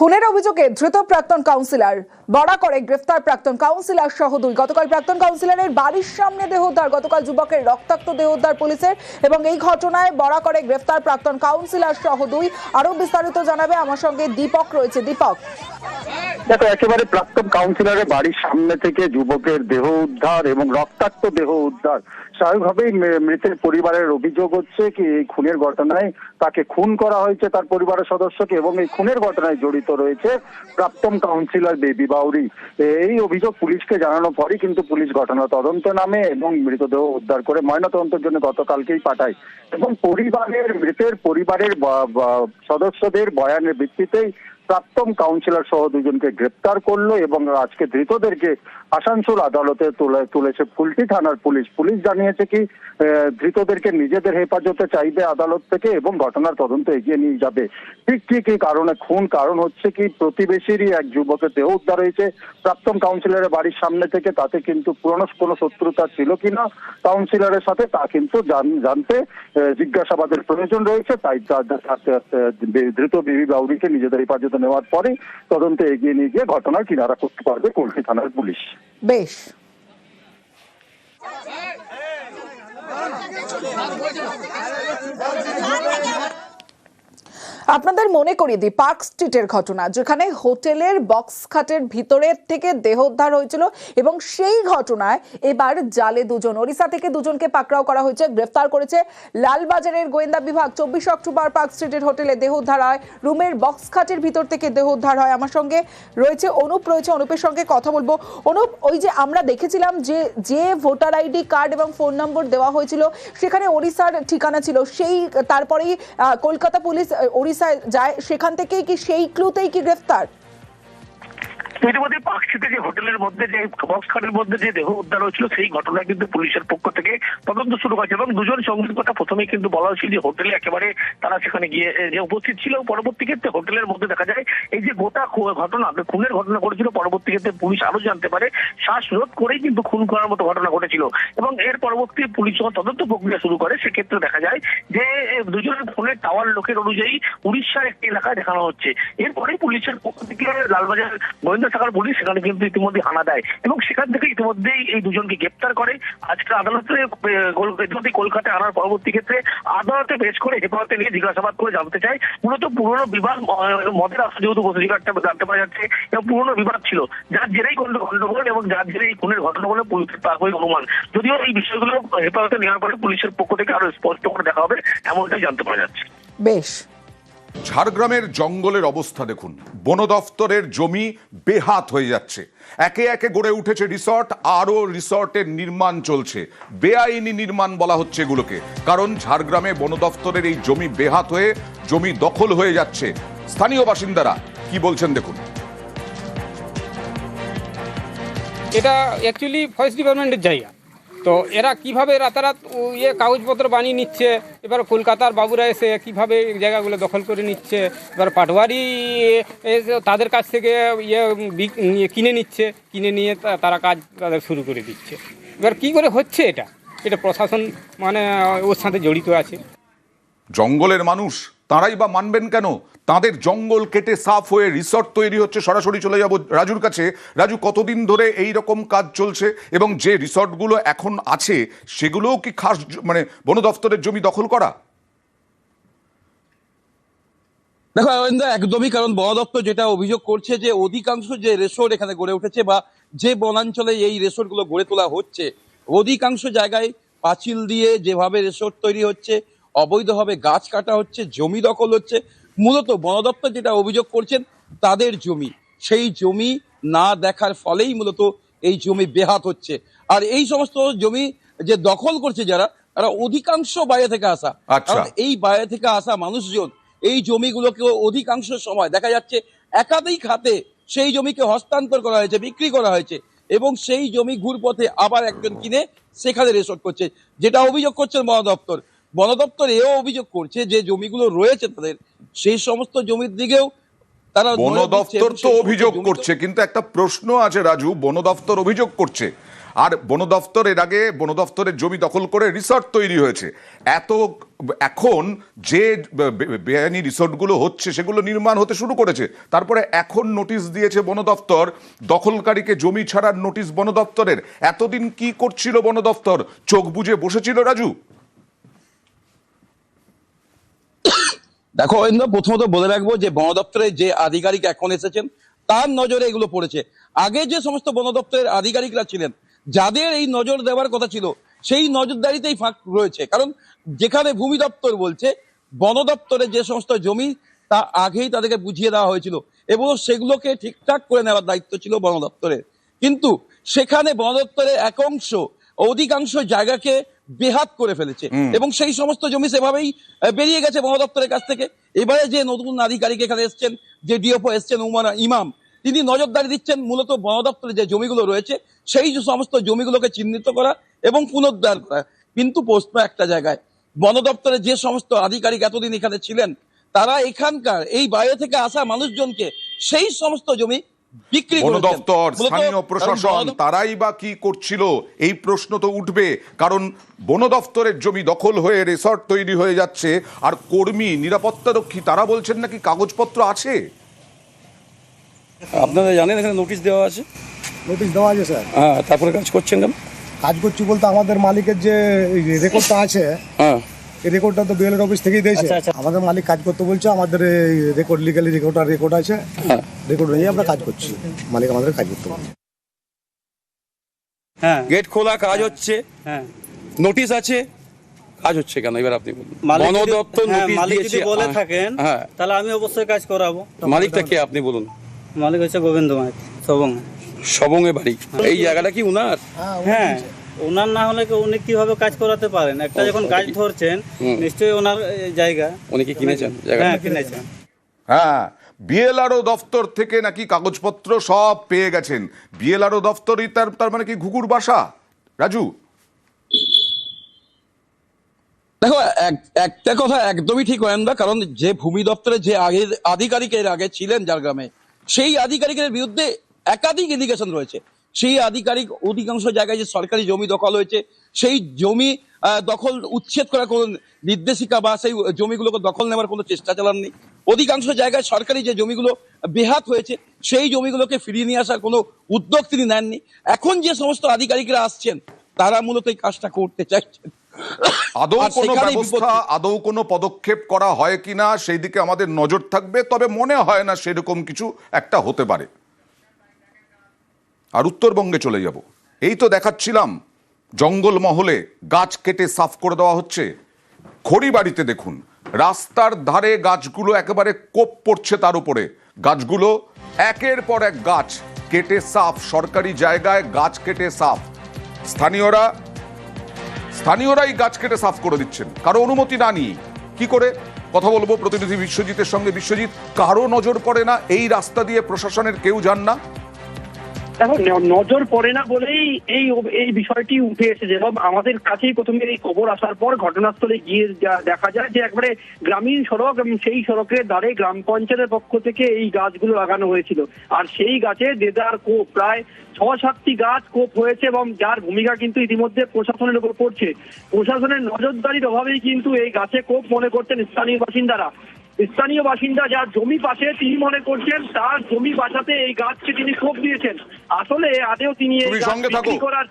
খুনের অভিযোগে ধৃত প্রাক্তন কাউন্সিলর। বড়া করে গ্রেফতার প্রাক্তন কাউন্সিলর সহ দুই। গতকাল প্রাক্তন কাউন্সিলরের বাড়ির সামনে দেহ উদ্ধার, গতকাল যুবকের রক্তাক্ত দেহ উদ্ধার পুলিশের এবং এই ঘটনায় বড়া করে গ্রেফতার প্রাক্তন কাউন্সিলর সহ দুই। আরও বিস্তারিত জানাবে আমার সঙ্গে দীপক রয়েছে। দীপক। দেখো, একেবারে প্রাক্তন কাউন্সিলরের বাড়ির সামনে থেকে যুবকের দেহ উদ্ধার এবং রক্তাক্ত দেহ উদ্ধার। স্বাভাবিকভাবেই মৃতের পরিবারের অভিযোগ হচ্ছে কি, এই খুনের ঘটনায় তাকে খুন করা হয়েছে তার পরিবারের সদস্যকে এবং এই খুনের ঘটনায় জড়িত রয়েছে প্রাক্তন কাউন্সিলর বেবি বাউরি। এই অভিযোগ পুলিশকে জানানোর পরই কিন্তু পুলিশ ঘটনা তদন্ত নামে এবং মৃতদেহ উদ্ধার করে ময়নাতদন্তের জন্য গতকালকেই পাঠায়। এবং পরিবারের, মৃতের পরিবারের সদস্যদের বয়ানের ভিত্তিতেই প্রাক্তন কাউন্সিলর সহ দুজনকে গ্রেপ্তার করল এবং আজকে ধৃতদেরকে আসানসোল আদালতে তুলে তুলেছে ফুলটি থানার পুলিশ পুলিশ জানিয়েছে কি ধৃতদেরকে নিজেদের হেফাজতে চাইবে আদালত থেকে এবং ঘটনার তদন্ত এগিয়ে নিয়ে যাবে ঠিক কি কি কারণে খুন কারণ হচ্ছে কি প্রতিবেশীরই এক যুবকের দেহ উদ্ধার হয়েছে প্রাক্তন কাউন্সিলরের বাড়ির সামনে থেকে তাতে কিন্তু পুরনো কোনো শত্রুতা ছিল কিনা কাউন্সিলরের সাথে তা কিন্তু জান- জানতে জিজ্ঞাসাবাদের প্রয়োজন রয়েছে তাই ধৃত বিবি বাউরিকে নিজেদের হেফাজতে নেওয়ার পরে তদন্তে এগিয়ে নিয়ে গিয়ে ঘটনার কিনারা করতে পারবে কলসি থানার পুলিশ বেশ আপনাদের মনে করিয়ে দিই পার্ক স্ট্রিটের ঘটনা যেখানে হোটেলের বক্স খাটের ভিতরের থেকে দেহ উদ্ধার হয়েছিল এবং সেই ঘটনায় এবার জালে দুজন ওড়িশা থেকে দুজনকে পাকড়াও করা হয়েছে গ্রেফতার করেছে লালবাজারের গোয়েন্দা বিভাগ। চব্বিশ অক্টোবর পার্ক স্ট্রিটের হোটেলে দেহ উদ্ধার হয় রুমের বক্স খাটের ভিতর থেকে দেহ উদ্ধার হয়। আমার সঙ্গে রয়েছে অনুপ রয়েছে অনুপের সঙ্গে কথা বলব। অনুপ ওই যে আমরা দেখেছিলাম যে যে ভোটার আইডি কার্ড এবং ফোন নম্বর দেওয়া হয়েছিল সেখানে ওড়িশার ঠিকানা ছিল। সেই তারপরেই কলকাতা পুলিশ আহ, ওড়িশায় যায় সেখান থেকেই কি সেই ক্লুতেই কি গ্রেফতার? ইতিমধ্যে পাকশিতে যে হোটেলের মধ্যে যে বক্স খাটের মধ্যে যে দেহ উদ্ধার হয়েছিল, সেই ঘটনায় কিন্তু পুলিশের পক্ষ থেকে তদন্ত শুরু হয়েছে এবং দুজন সঙ্গীর কথা প্রথমেই কিন্তু বলা হয়েছিল যে হোটেলে একেবারে তারা সেখানে গিয়ে উপস্থিত ছিল। পরবর্তী ক্ষেত্রে হোটেলের মধ্যে দেখা যায়, এই যে গোটা ঘটনা, খুনের ঘটনা ঘটেছিল, পরবর্তী ক্ষেত্রে পুলিশ আরও জানতে পারে। শ্বাসরোধ করেই কিন্তু খুন করার মতো ঘটনা ঘটেছিল। এবং এর পরবর্তী পুলিশ যখন তদন্ত প্রক্রিয়া শুরু করে, সেক্ষেত্রে দেখা যায় যে দুজনের খুনের টাওয়ার লোকের অনুযায়ী উড়িষ্যার একটি এলাকায় দেখানো হচ্ছে। এরপরে পুলিশের পক্ষ থেকে লালবাজার গোয়েন্দা শাখার পুলিশ সেখানে কিন্তু ইতিমধ্যে হানা দেয়। এবং সেখান থেকে ইতিমধ্যেই এই দুজনকে গ্রেপ্তার করে। আজকে আদালতে ইতিমধ্যে কলকাতায় আনার পরবর্তী ক্ষেত্রে আদালতে পেশ করে হেফাজতে নিয়ে জিজ্ঞাসাবাদ করে জানতে চায়। মূলত পুরনো বিবাদ মদের আসলে যেহেতু অধিকারটা জানতে পারা যাচ্ছে, এবং পুরনো বিবাদ ছিল। যার জেরেই গন্ডগোল এবং যার জেরেই খুনের ঘটনা বলে পুলিশের প্রাথমিক অনুমান। যদিও এই বিষয়গুলো হেফাজতে নেওয়ার পরে পুলিশের পক্ষ থেকে আরও স্পষ্ট করে দেখা হবে, এমনটাই জানতে পারা যাচ্ছে। বেশ। ঝাড়গ্রামের জঙ্গলের অবস্থা দেখুন। বন দফতরের জমি বেহাত হয়ে যাচ্ছে। একে একে গড়ে উঠেছে রিসর্ট, আরও রিসর্টের নির্মাণ চলছে। বেআইনি নির্মাণ বলা হচ্ছে এগুলোকে। কারণ ঝাড়গ্রামে বন দফতরের এই জমি বেহাত হয়ে জমি দখল হয়ে যাচ্ছে। স্থানীয় বাসিন্দারা কি বলছেন দেখুন। এটা অ্যাকচুয়ালি ফরেস্ট ডিপার্টমেন্টের জায়গা। তো এরা কীভাবে রাতারাত ইয়ে কাগজপত্র বানিয়ে নিচ্ছে? এবার কলকাতার বাবুরা এসে কীভাবে জায়গাগুলো দখল করে নিচ্ছে? এবার পাটওয়ারি তাদের কাছ থেকে ইয়ে নিয়ে কিনে নিচ্ছে। কিনে নিয়ে তারা কাজ তাদের শুরু করে দিচ্ছে। এবার কি করে হচ্ছে এটা? এটা প্রশাসন মানে ওর সাথে জড়িত আছে। জঙ্গলের মানুষ তারাই বা মানবেন কেন? তাদের জঙ্গল কেটে সাফ হয়ে রিসর্ট তৈরি হচ্ছে, সরাসরি চলে যাব রাজুর কাছে। রাজু, কতদিন ধরে এই রকম কাজ চলছে এবং যে রিসর্টগুলো এখন আছে, সেগুলোও কি খাস মানে বন দফতরের জমি দখল করা? দেখো, অরবিন্দ, একদমই, কারণ বন দপ্তর যেটা অভিযোগ করছে যে অধিকাংশ যে রেসোর্ট এখানে গড়ে উঠেছে বা যে বনাঞ্চলে এই রেসোর্টগুলো গড়ে তোলা হচ্ছে, অধিকাংশ জায়গায় পাঁচিল দিয়ে যেভাবে রেসোর্ট তৈরি হচ্ছে অবৈধভাবে গাছ কাটা হচ্ছে জমি দখল হচ্ছে। মূলত বন দপ্তর যেটা অভিযোগ করছেন তাদের জমি। সেই জমি না দেখার ফলেই মূলত এই জমি বেহাত হচ্ছে। আর এই সমস্ত জমি যে দখল করছে যারা তারা অধিকাংশ বাইরে থেকে আসা। আচ্ছা। কারণ এই বাইরে থেকে আসা মানুষজন এই জমিগুলোকে অধিকাংশ সময় দেখা যাচ্ছে একাধিক খাতে সেই জমিকে হস্তান্তর করা হয়েছে বিক্রি করা হয়েছে এবং সেই জমি ঘুরপথে আবার একজন কিনে সেখানে রেসর্ট করছে। যেটা অভিযোগ করছেন বন দপ্তর। বন দপ্তর এও অভিযোগ করছে যে জমিগুলো রয়েছে তাদের সেই সমস্ত জমির দিকেও তারা বন দপ্তর তো অভিযোগ করছে কিন্তু একটা প্রশ্ন আছে রাজু বন দপ্তর অভিযোগ করছে। আর বন দফতর এর আগে বন দফতরের জমি দখল করে রিসর্ট তৈরি হয়েছে। এত এখন যে বেআইনি রিসর্টগুলো হচ্ছে সেগুলো নির্মাণ হতে শুরু করেছে। তারপরে এখন নোটিশ দিয়েছে বন দফতর দখলকারীকে জমি ছাড়ার নোটিশ বন দপ্তরের এতদিন কি করছিল বন দপ্তর চোখ বুজে বসেছিল রাজু? দেখো অরিন্দ প্রথমত বলে রাখব যে বন দপ্তরের যে আধিকারিক এখন এসেছেন, তার নজরে এগুলো পড়েছে। আগে যে সমস্ত বন দপ্তরের আধিকারিকরা ছিলেন, যাদের এই নজর দেওয়ার কথা ছিল, সেই নজরদারিতেই ফাঁক রয়েছে। কারণ যেখানে ভূমি দপ্তর বলছে বন দপ্তরের যে সমস্ত জমি, তা আগেই তাদেরকে বুঝিয়ে দেওয়া হয়েছিল এবং সেগুলোকে ঠিকঠাক করে নেওয়ার দায়িত্ব ছিল বন দপ্তরের কিন্তু সেখানে বন দপ্তরের এক অংশ অধিকাংশ জায়গাকে বেহাত করে ফেলেছে। এবং সেই সমস্ত জমি সেভাবেই বেরিয়ে গেছে বন দপ্তরের কাছ থেকে। এবারে যে নতুন আধিকারিক এখানে এসছেন যে ডিওপো এসছেন উমার ইমাম তিনি নজরদারি দিচ্ছেন মূলত বন দপ্তরে যে জমিগুলো রয়েছে সেই সমস্ত জমিগুলোকে চিহ্নিত করা এবং পুনরুদ্ধার করা। কিন্তু প্রশ্ন একটা জায়গায় বন দপ্তরে যে সমস্ত আধিকারিক এতদিন এখানে ছিলেন তারা এখানকার এই বাইরে থেকে আসা মানুষজনকে সেই সমস্ত জমি বিক্রি বন দপ্তর স্থানীয় প্রশাসন তারাই বা কি করছিল এই প্রশ্ন তো উঠবে। কারণ বন দপ্তরের জমি দখল হয়ে রিসর্ট তৈরি হয়ে যাচ্ছে। আর কর্মী নিরাপত্তারক্ষী তারা বলছেন নাকি কাগজপত্র আছে? আপনারা জানেন এখানে নোটিশ দেওয়া আছে? নোটিশ দেওয়া আছে স্যার। হ্যাঁ তারপরে কাজ করছেন কেন? কাজ করছি বলতে আমাদের মালিকের যে রেকর্ডটা আছে হ্যাঁ। এই রেকর্ডটা তো বিএলএর অফিস থেকেই দিয়েছে। আমাদের মালিক কাজ করতে বলছে আমাদের এই রেকর্ড লিগালি রেকর্ডটা রেকর্ড আছে। হ্যাঁ। রেকর্ড নিয়ে আমরা কাজ করছি। মালিক আমাদের কাজ করতে বলছে। হ্যাঁ। গেট খোলা কাজ হচ্ছে। হ্যাঁ। নোটিশ আছে। কাজ হচ্ছে কেন? এবার আপনি বলুন। মালিক বন যদি- দপ্তর হ্যাঁ, নোটিশ মালিক দিয়েছে। বলে হ্যাঁ, থাকেন হ্যাঁ। তাহলে আমি অবশ্যই কাজ করাবো। মালিকটা কে? আপনি বলুন। মালিক হচ্ছে গোবিন্দ মাইক সবং সবঙ্গে বাড়ি। এই জায়গাটা কি উনার? হ্যাঁ ওনার না হলে কি উনি কীভাবে কাজ করাতে পারেন? একটা যখন কাজ ধরছেন নিশ্চয়ই ওনার জায়গা। উনি কি কিনেছেন? হ্যাঁ কিনেছেন। হ্যাঁ বিএলআরও দফতর থেকে নাকি কাগজপত্র সব পেয়ে গেছেন। বিএলআরও দপ্তরই তার তার মানে কি ঘুঘুর বাসা? রাজু? দেখো এক- একটা কথা একদমই ঠিক হয় না কারণ যে ভূমি দপ্তরে যে আগে আধিকারিকের আগে ছিলেন ঝাড়গ্রামে সেই আধিকারিকের বিরুদ্ধে একাধিক ইন্ডিকেশন রয়েছে। সেই আধিকারিক অধিকাংশ জায়গায় যে সরকারি জমি দখল হয়েছে সেই জমি দখল উচ্ছেদ করার কোনো নির্দেশিকা বা সেই জমিগুলোকে দখল নেওয়ার কোনো চেষ্টা চালাননি। অধিকাংশ জায়গায় সরকারি যে জমিগুলো বেহাত হয়েছে সেই জমিগুলোকে ফিরিয়ে নিয়ে আসার কোনো উদ্যোগ তিনি নেননি। এখন যে সমস্ত আধিকারিকরা আসছেন তারা মূলত এই কাজটা করতে চাইছেন। আদৌ কোনো ব্যবস্থা আদৌ কোনো পদক্ষেপ করা হয় কিনা সেই দিকে আমাদের নজর থাকবে তবে মনে হয় না সেরকম কিছু একটা হতে পারে। আর উত্তরবঙ্গে চলে যাব। এই তো দেখাচ্ছিলাম জঙ্গল মহলে গাছ কেটে সাফ করে দেওয়া হচ্ছে। খড়িবাড়িতে দেখুন, রাস্তার ধারে গাছগুলো একেবারে কোপ পড়ছে তার উপরে। গাছগুলো একের পর এক গাছ কেটে সাফ, সরকারি জায়গায় গাছ কেটে সাফ। স্থানীয়রা, স্থানীয়রাই গাছ কেটে সাফ করে দিচ্ছেন। কারও অনুমতি না নিয়ে কি করে? কথা বলব প্রতিনিধি বিশ্বজিতের সঙ্গে। বিশ্বজিৎ, কারও নজর পড়ে না। এই রাস্তা দিয়ে প্রশাসনের কেউ যান না। দেখো ন- নজর পড়ে না বলেই এই এই বিষয়টি উঠে এসেছে। এবং আমাদের কাছেই প্রথমে এই খবর আসার পর ঘটনাস্থলে গিয়ে দেখা যায় যে একবারে গ্রামীণ সড়ক এবং সেই সড়কের ধারে গ্রাম পঞ্চায়েতের পক্ষ থেকে এই গাছগুলো লাগানো হয়েছিল। আর সেই গাছে দেদার কোপ, প্রায় ছ সাতটি গাছ কোপ হয়েছে এবং যার ভূমিকা কিন্তু ইতিমধ্যে প্রশাসনের উপর পড়ছে। প্রশাসনের নজরদারির অভাবেই কিন্তু এই গাছে কোপ মনে করছেন স্থানীয় বাসিন্দারা। স্থানীয় বাসিন্দা যার জমি পাশে তিনি মনে করছেন তার জমি বাঁচাতে এই গাছকে তিনি খোপ দিয়েছেন। আসলে আদেও তিনি এই গাছ করার